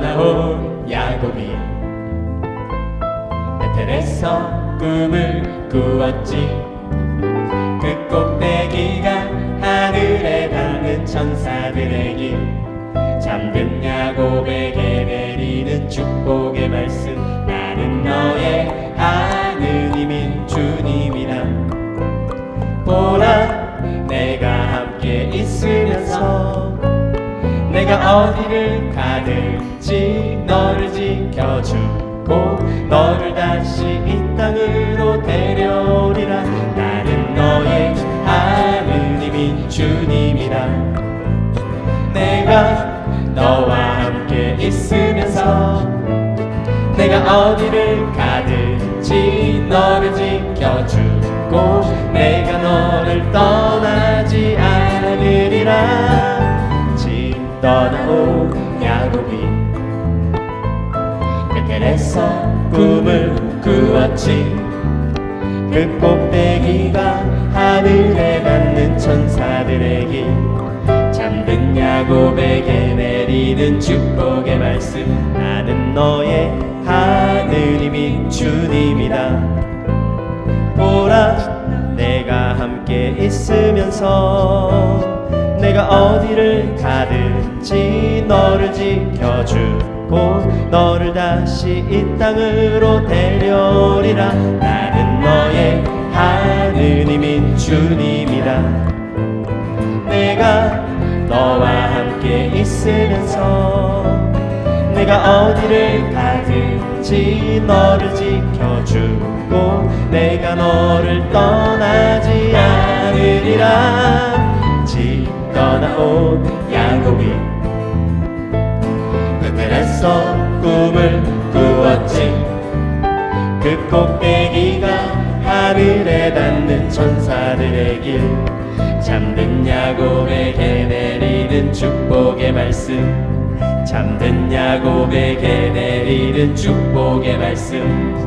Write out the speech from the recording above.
나온 야곱이 베텔에서 꿈을 꾸었지. 그 꼭대기가 하늘에 닿는 천사들의 길 잠든 야곱에게 내리는 축복의 말씀. 나는 너의 하느님인 주님이다 보라 내가 함께 있으면서 내가 어디를 가든지 너를 지켜주고 너를 다시 이 땅으로 데려오리라. 나는 너의 하느님인 주님이라. 내가 너와 함께 있으면서 내가 어디를 가든지 너를 지켜주고 내가 너를 떠 떠나온 야곱이 베텔에서 꿈을 꾸었지. 그 꼭대기가 하늘에 닿는 천사들의 길 잠든 야곱에게 내리는 축복의 말씀. 나는 너의 하느님인 주님이다. 보라 내가 함께 있으면서 내가 어디를 가든지 너를 지켜주고 너를 다시 이 땅으로 데려오리라. 나는 너의 하느님인 주님이다 내가 너와 함께 있으면서 내가 어디를 가든지 너를 지켜주고 내가 너를 떠나지 않으리라. 집 떠나온 야곱이 베텔에서 꿈을 꾸었지. 그 꼭대기가 하늘에 닿는 천사들의 길. 잠든 야곱에게 내리는 축복의 말씀. 잠든 야곱에게 내리는 축복의 말씀